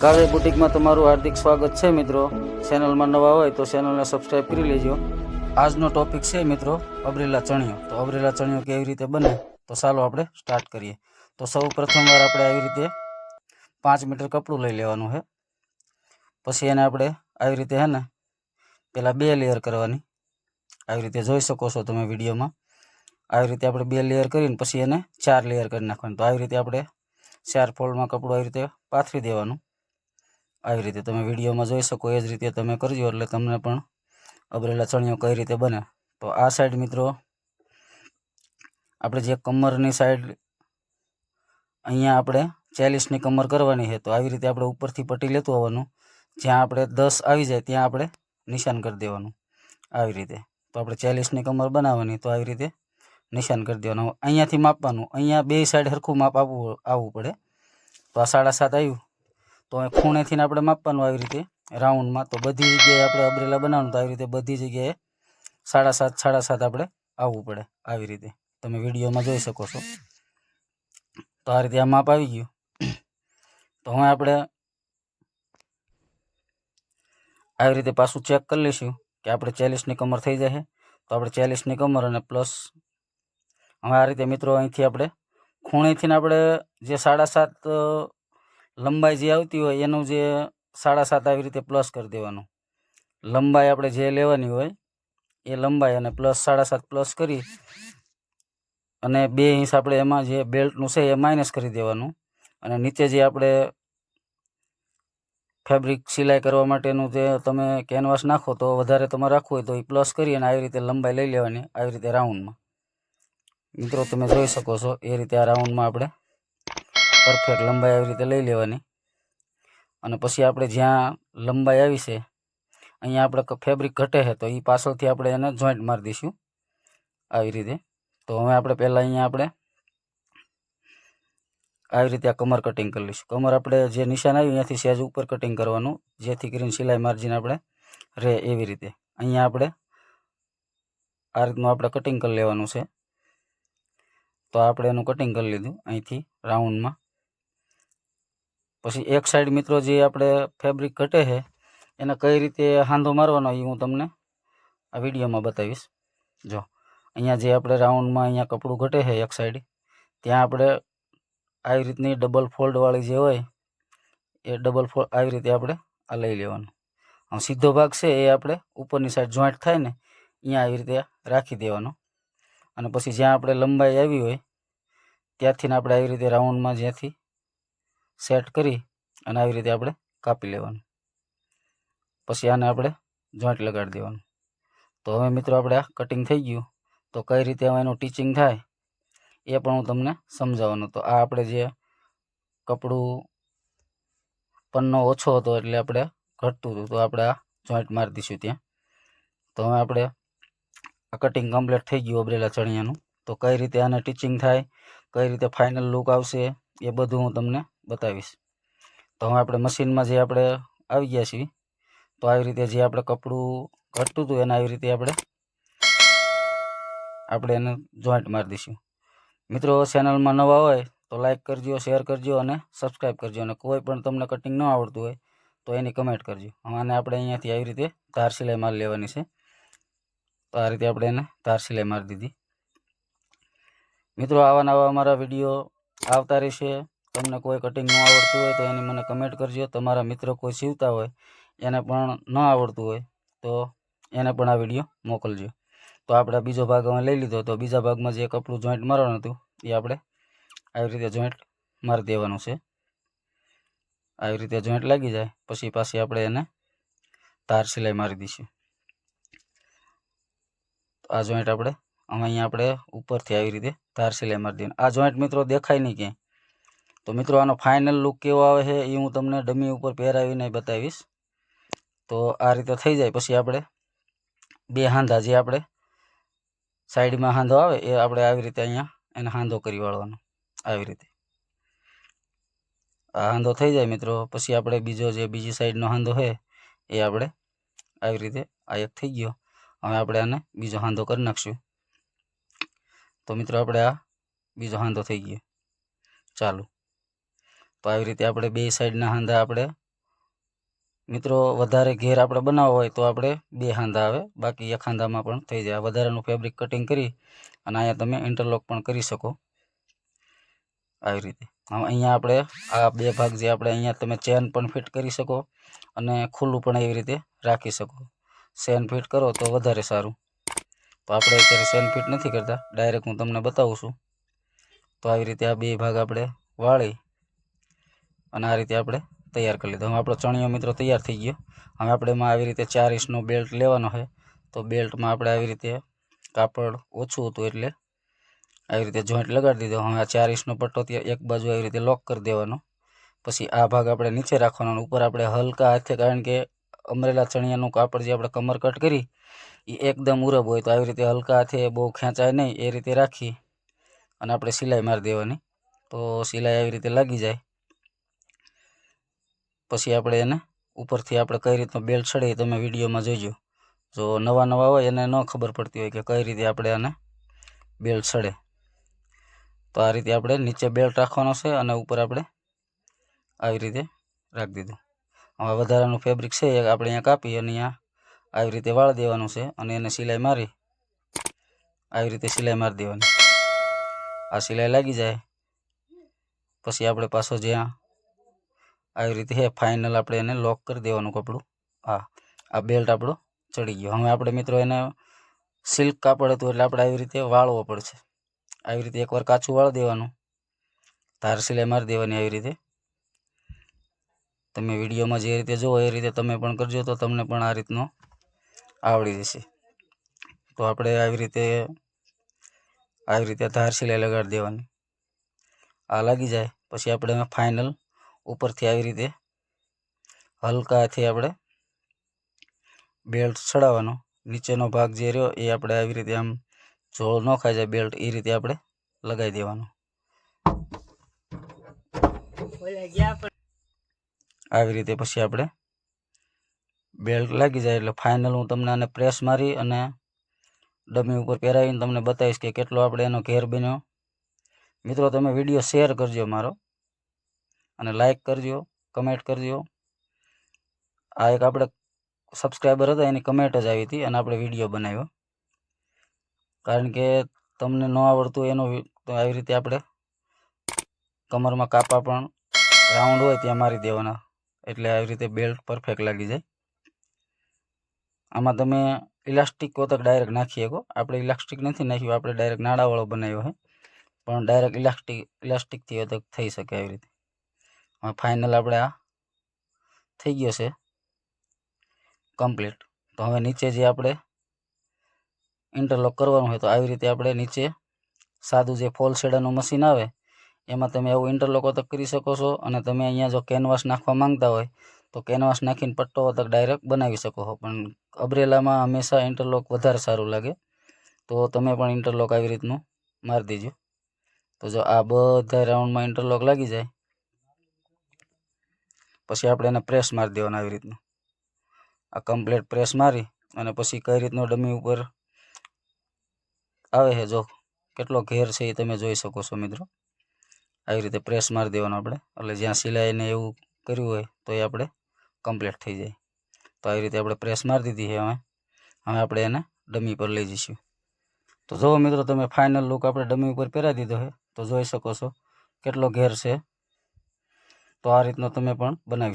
કાવ્ય બુટિકમાં તમારું હાર્દિક સ્વાગત છે મિત્રો. ચેનલમાં નવા હોય તો ચેનલને સબસ્ક્રાઈબ કરી લેજો. આજનો ટોપિક છે મિત્રો, અબરેલા ચણિયો. તો અબરેલા ચણિયો કેવી રીતે બને? તો ચાલો આપણે સ્ટાર્ટ કરીએ. તો સૌ પ્રથમવાર આપણે આવી રીતે પાંચ મીટર કપડું લઈ લેવાનું છે. પછી એને આપણે આવી રીતે હે ને પહેલાં બે લેયર કરવાની. આવી રીતે જોઈ શકો છો તમે વિડીયોમાં. આવી રીતે આપણે બે લેયર કરીને પછી એને ચાર લેયર કરી નાખવાનું. તો આવી રીતે આપણે ચાર ફોલ્ડમાં કપડું આવી રીતે પાથરી દેવાનું. આવી રીતે તમે વિડીયોમાં જોઈ શકો, એ જ રીતે તમે કરજો, એટલે તમને પણ અબરેલા ચણિયો કઈ રીતે બને. તો આ સાઈડ મિત્રો, આપણે જે કમરની સાઈડ અહીંયા આપણે ચાલીસની કમર કરવાની છે, તો આવી રીતે આપણે ઉપરથી પટ્ટી લેતું આવવાનું. જ્યાં આપણે દસ આવી જાય, ત્યાં આપણે નિશાન કરી દેવાનું. આવી રીતે. તો આપણે ચાલીસની કમર બનાવવાની, તો આવી રીતે નિશાન કરી દેવાનું. અહીંયાથી માપવાનું. અહીંયા બે સાઈડ સરખું માપ આપવું, આવવું પડે. તો આ સાડા સાત આવ્યું. તો અહીં ખૂણેથી આપણે માપવાનું આવી રીતે, રાઉન્ડમાં. તો બધી જગ્યાએ આપણે અબરેલા બનાવવાનું, તો આવી રીતે બધી જગ્યાએ સાડા સાત સાડા સાત આપણે આવવું પડે આવી રીતે. તમે વિડીયોમાં જોઈ શકો છો. તો આ રીતે આ માપ આવી ગયું. તો હવે આપણે આવી રીતે પાછું ચેક કરી લઈશું કે આપણે ચાલીસની કમર થઈ જશે. તો આપણે ચાલીસની કમર અને પ્લસ હવે આ રીતે મિત્રો અહીંથી આપણે ખૂણેથી આપણે જે સાડા સાત લંબાઈ જે આવતી હોય એનું જે સાડા સાત આવી રીતે પ્લસ કરી દેવાનું. લંબાઈ આપણે જે લેવાની હોય એ લંબાઈ અને પ્લસ સાડા સાત પ્લસ કરી અને બે ઇંચ આપણે એમાં જે બેલ્ટનું છે એ માઇનસ કરી દેવાનું. અને નીચે જે આપણે ફેબ્રિક સિલાઈ કરવા માટેનું જે તમે કેનવાસ નાખો તો વધારે તમારે રાખવું હોય તો એ પ્લસ કરી અને આવી રીતે લંબાઈ લઈ લેવાની, આવી રીતે રાઉન્ડમાં મિત્રો, તમે જોઈ શકો છો એ રીતે આ રાઉન્ડમાં આપણે પરફેક્ટ લંબાઈ આવી રીતે લઈ લેવાની. અને પછી આપણે જ્યાં લંબાઈ આવી છે, અહીંયા આપણે ફેબ્રિક ઘટે છે, તો એ પાછળથી આપણે એને જોઈન્ટ મારી દઈશું આવી રીતે. તો હવે આપણે પહેલાં અહીંયા આપણે આવી રીતે આ કમર કટિંગ કરી લઈશું. કમર આપણે જે નિશાન આવ્યું ત્યાંથી સહેજ ઉપર કટિંગ કરવાનું, જેથી કરીને સિલાઈ માર્જિન આપણે રહે એવી રીતે. અહીંયા આપણે આ રીતનું આપણે કટિંગ કરી લેવાનું છે. તો આપણે એનું કટિંગ કરી લીધું અહીંથી રાઉન્ડમાં પછી એક સાઈડ મિત્રો જે આપણે ફેબ્રિક ઘટે છે, એને કઈ રીતે હાંધો મારવાનો એ હું તમને આ વિડીયોમાં બતાવીશ. જો, અહીંયા જે આપણે રાઉન્ડમાં અહીંયા કપડું ઘટે છે એક સાઈડ ત્યાં આપણે આવી રીતની ડબલ ફોલ્ડવાળી જે હોય, એ ડબલ ફોલ્ડ આવી રીતે આપણે આ લઈ લેવાનું. આમ સીધો ભાગ છે એ આપણે ઉપરની સાઈડ જોઈન્ટ થાય ને, અહીંયા આવી રીતે રાખી દેવાનો. અને પછી જ્યાં આપણે લંબાઈ આવી હોય ત્યાંથી આપણે આવી રીતે રાઉન્ડમાં જ્યાંથી સેટ કરી અને આવી રીતે આપણે કાપી લેવાનું. પછી આને આપણે જોઈન્ટ લગાડી દેવાનું. તો હવે મિત્રો આપણે આ કટિંગ થઈ ગયું. તો કઈ રીતે હવે એનું ટીચિંગ થાય એ પણ હું તમને સમજાવવાનું. તો આ આપણે જે કપડું પન્નો ઓછો હતો એટલે આપણે ઘટતું હતું. તો આપણે આ જોઈન્ટ મારી દઈશું ત્યાં. તો હવે આપણે આ કટિંગ કમ્પ્લીટ થઈ ગયું અબરેલા ચણિયાનું. તો કઈ રીતે આને ટીચિંગ થાય, કઈ રીતે ફાઇનલ લુક આવશે એ બધું હું તમને બતાવીશ. તો હવે આપણે મશીનમાં જે આપણે આવી ગયા છીએ, તો આવી રીતે જે આપણે કપડું ઘટતું હતું એને આવી રીતે આપણે આપણે એને જોઈન્ટ મારી દઈશું. મિત્રો, ચેનલમાં નવા હોય તો લાઇક કરજો, શેર કરજો અને સબસ્ક્રાઈબ કરજો. અને કોઈ પણ તમને કટિંગ ન આવડતું હોય તો એની કમેન્ટ કરજો. આને આપણે અહીંયાથી આવી રીતે ધાર સિલાઈ મારી લેવાની છે. તો આ રીતે આપણે એને ધાર સિલાઈ મારી દીધી. મિત્રો, આવા નવા અમારા વીડિયો આવતા રહેશે. તમને કોઈ કટિંગ ન આવડતું હોય તો એની મને કમેન્ટ કરજો. તમારા મિત્રો કોઈ સીવતા હોય, એને પણ ન આવડતું હોય, તો એને પણ આ વીડિયો મોકલજો. તો આપણે બીજો ભાગ અમે લઈ લીધો. તો બીજા ભાગમાં જે કપડું જોઈન્ટ મારવાનું હતું, એ આપણે આવી રીતે જોઈન્ટ મારી દેવાનું છે. આવી રીતે જોઈન્ટ લાગી જાય, પછી પાછી આપણે એને તાર સિલાઈ મારી દઈશું. આ જોઈન્ટ આપણે, અમે અહીંયા આપણે ઉપરથી આવી રીતે તાર સિલાઈ મારી દઈએ આ જોઈન્ટ મિત્રો દેખાય નહીં ક્યાંય. તો મિત્રો, આનો ફાઇનલ લુક કેવો આવે છે એ હું તમને ડમી ઉપર પહેરાવીને બતાવીશ. તો આ રીતે થઈ જાય. પછી આપણે બે હાંધા જે આપણે સાઈડમાં હાંધો આવે એ આપણે આવી રીતે અહીંયા એને હાંધો કરી વાળવાનો. આવી રીતે. આ હાંધો થઈ જાય મિત્રો. પછી આપણે બીજો જે બીજી સાઈડનો હાંધો છે એ આપણે આવી રીતે આ એક થઈ ગયો. હવે આપણે આને બીજો હાંધો કરી નાખશું. તો મિત્રો, આપણે આ બીજો હાંધો થઈ ગયો. ચાલુ. તો આવી રીતે આપણે બે સાઈડના હાંધા આપણે, મિત્રો વધારે ઘેર આપણે બનાવવો હોય તો આપણે બે હાંધા આવે, બાકી એક હાંધામાં પણ થઈ જાય. વધારાનું ફેબ્રિક કટિંગ કરી અને અહીંયા તમે ઇન્ટરલોક પણ કરી શકો. આવી રીતે. હવે અહીંયા આપણે આ બે ભાગ જે આપણે અહીંયા તમે ચેન પણ ફિટ કરી શકો અને ખુલ્લું પણ એવી રીતે રાખી શકો. ચેન ફિટ કરો તો વધારે સારું. તો આપણે અત્યારે ચેન ફિટ નથી કરતા. ડાયરેક્ટ હું તમને બતાવું છું. તો આવી રીતે આ બે ભાગ આપણે વાળી અને આ રીતે આપણે તૈયાર કરી લીધો. હવે આપણો ચણિયો મિત્રો તૈયાર થઈ ગયો. હવે આપણે એમાં આવી રીતે ચાર ઇંચનો બેલ્ટ લેવાનો છે. તો બેલ્ટમાં આપણે આવી રીતે કાપડ ઓછું હતું એટલે આવી રીતે જોઈન્ટ લગાડી દીધો. હવે આ ચાર ઇંચનો પટ્ટો ત્યાં એક બાજુ આવી રીતે લોક કરી દેવાનો. પછી આ ભાગ આપણે નીચે રાખવાનો ઉપર આપણે હલકા હાથે, કારણ કે અમરેલા ચણિયાનું કાપડ જે આપણે કમર કટ કરી, એ એકદમ ઉરબ હોય તો આવી રીતે હલકા હાથે બહુ ખેંચાય નહીં. એ રીતે રાખી અને આપણે સિલાઈ મારી દેવાની. તો સિલાઈ આવી રીતે લાગી જાય. પછી આપણે એને ઉપરથી આપણે કઈ રીતનો બેલ્ટ ચડે તમે વિડીયોમાં જોઈજો જો નવા નવા હોય એને ન ખબર પડતી હોય કે કઈ રીતે આપણે આને બેલ્ટ ચડે. તો આ રીતે આપણે નીચે બેલ્ટ રાખવાનો છે અને ઉપર આપણે આવી રીતે રાખી દીધું. હવે વધારાનું ફેબ્રિક છે એ આપણે અહીંયા કાપી અને અહીંયા આવી રીતે વાળ દેવાનું છે અને એને સિલાઈ મારી આવી રીતે સિલાઈ મારી દેવાની. આ સિલાઈ લાગી જાય. પછી આપણે પાછો જ્યાં આવી રીતે ફાઇનલ આપણે એને લોક કરી દેવાનું કપડું. હા, આ બેલ્ટ આપણો ચડી ગયો. હવે આપણે મિત્રો એને સિલ્ક કાપડ હતું એટલે આપણે આવી રીતે વાળવો પડશે. આવી રીતે એકવાર કાચું વાળ દેવાનું. ધાર સિલાઈ મારી દેવાની આવી રીતે. તમે વિડીયોમાં જે રીતે જુઓ એ રીતે તમે પણ કરજો તો તમને પણ આ રીતનો આવડી જશે. તો આપણે આવી રીતે આવી રીતે ધાર સિલાઈ લગાડી દેવાની. આ લાગી જાય. પછી આપણે ફાઇનલ ઉપરથી આવી રીતે હલકાથી આપણે બેલ્ટ ચડાવવાનો. નીચેનો ભાગ જે રહ્યો એ આપણે આવી રીતે આમ જોળ ન ખાઈ જાય બેલ્ટ એ રીતે આપણે લગાવી દેવાનો. આવી રીતે પછી આપણે બેલ્ટ લાગી જાય એટલે ફાઇનલ હું તમને આને પ્રેસ મારી અને ડમી ઉપર પહેરાવીને તમને બતાવીશ કે કેટલો આપણે એનો ઘેર બન્યો. મિત્રો, તમે વીડિયો શેર કરજો મારો. અને લાઇક કરજો કમેન્ટ કરજો. આ એક આપણે સબસ્ક્રાઈબર હતા, એની કમેન્ટ જ આવી હતી અને આપણે વીડિયો બનાવ્યો. કારણ કે તમને ન આવડતું એનો આવી રીતે આપણે કમરમાં કાપા પણ રાઉન્ડ હોય ત્યાં મારી દેવાના. એટલે આવી રીતે બેલ્ટ પરફેક્ટ લાગી જાય. આમાં તમે ઇલાસ્ટિક કોતક ડાયરેક્ટ નાખી શકો. આપણે ઇલાસ્ટિક નથી નાખ્યું, આપણે ડાયરેક્ટ નાડાવાળો બનાવ્યો છે. પણ ડાયરેક્ટ ઇલાસ્ટિક ઇલાસ્ટિકથી કોતક થઈ શકે આવી રીતે. હવે ફાઇનલ આપણે આ થઈ ગયો છે. કમ્પ્લીટ તો હવે નીચે જે આપણે ઇન્ટરલોક કરવાનું હોય તો આવી રીતે આપણે નીચે સાદું જે ફોલ શેડાનું મશીન આવે, એમાં તમે એવું ઇન્ટરલોક તક કરી શકો છો અને તમે અહીંયા જો કેનવાસ નાખવા માંગતા હોય તો કેનવાસ નાખીને પટ્ટો તક ડાયરેક્ટ બનાવી શકો છો. પણ અબ્રેલામાં હંમેશા ઇન્ટરલોક વધારે સારું લાગે. તો તમે પણ ઇન્ટરલોક આવી રીતનું મારી દીજો. તો જો આ બધા રાઉન્ડમાં ઇન્ટરલોક લાગી જાય પછી આપણે એને પ્રેસ મારી દેવાનું આવી રીતનું. આ કમ્પ્લેટ પ્રેસ મારી અને પછી કઈ રીતનો ડમી ઉપર આવે છે જો કેટલો ઘેર છે એ તમે જોઈ શકો છો મિત્રો. આવી રીતે પ્રેસ મારી દેવાનો આપણે. એટલે જ્યાં સિલાઈને એવું કર્યું હોય તો એ આપણે કમ્પ્લીટ થઈ જાય. તો આવી રીતે આપણે પ્રેસ મારી દીધી છે હવે. હવે આપણે એને ડમી પર લઈ જઈશું. તો જુઓ મિત્રો તમે ફાઇનલ લુક આપણે ડમી ઉપર પહેરાવી દીધો છે. તો જોઈ શકો છો કેટલો ઘેર છે. તો આ રીતનો તમે પણ બનાવી શકો.